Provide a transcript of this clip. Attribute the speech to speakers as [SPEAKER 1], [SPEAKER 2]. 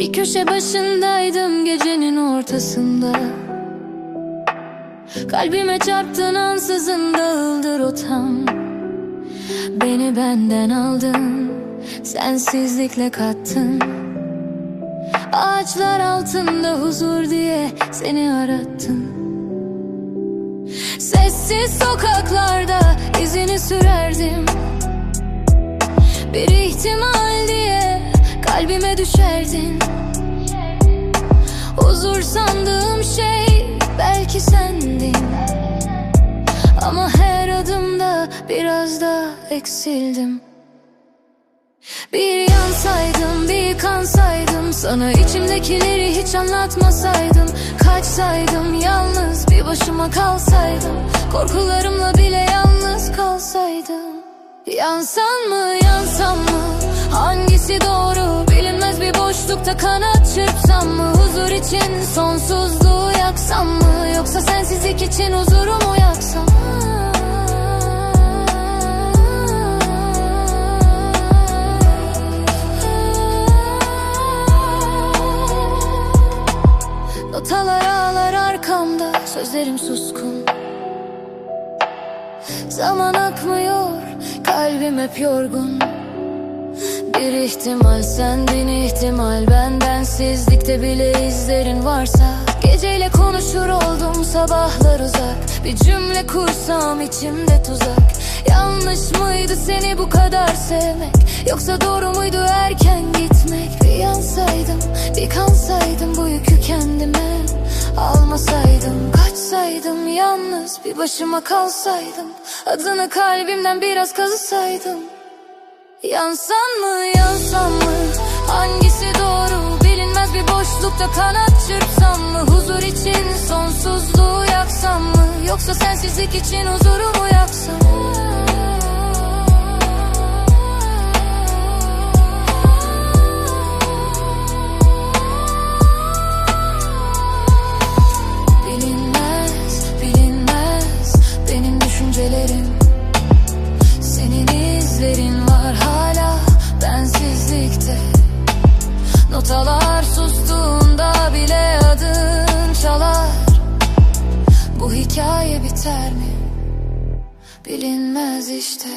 [SPEAKER 1] Bir köşe başındaydım gecenin ortasında. Kalbime çarptın ansızın dağıldı rotam Beni benden aldın Sensizlikle kattın. Ağaçlar altında huzur diye seni arattım. Sessiz sokaklarda izini sürerdim. Bir ihtimal diye kalbime düşerdin. Huzur sandığım şey belki sendin. Ama her adımda biraz da eksildim. Bir yansaydım, bir kansaydım. Sana içimdekileri hiç anlatmasaydım. Kaçsaydım, yalnız bir başıma kalsaydım. Korkularımla bile yalnız kalsaydım. Yansam mı, yansam mı? Hangisi doğru? Boşlukta kanat çırpsam mı? Huzur için sonsuzluğu yaksam mı? Yoksa sensizlik için huzurumu yaksam? Notalar ağlar arkamda Sözlerim suskun Zaman akmıyor Kalbim hep yorgun Bir ihtimal sendin ihtimal. Bendensizlikte bile izlerin varsa. Geceyle konuşur oldum sabahlar uzak. Bir cümle kursam içimde tuzak. Yanlış mıydı seni bu kadar sevmek? Yoksa doğru muydu erken gitmek? Bir yansaydım bir kansaydım bu yükü kendime Almasaydım. Kaçsaydım yalnız bir başıma kalsaydım. Adını kalbimden biraz kazısaydım Yansan mı yansam mı? Hangisi doğru? Bilinmez bir boşlukta kanat çırpsam mı? Huzur için sonsuzluğu yaksam mı? Yoksa sensizlik için huzurumu yaksam? mı Biter mi? Bilinmez işte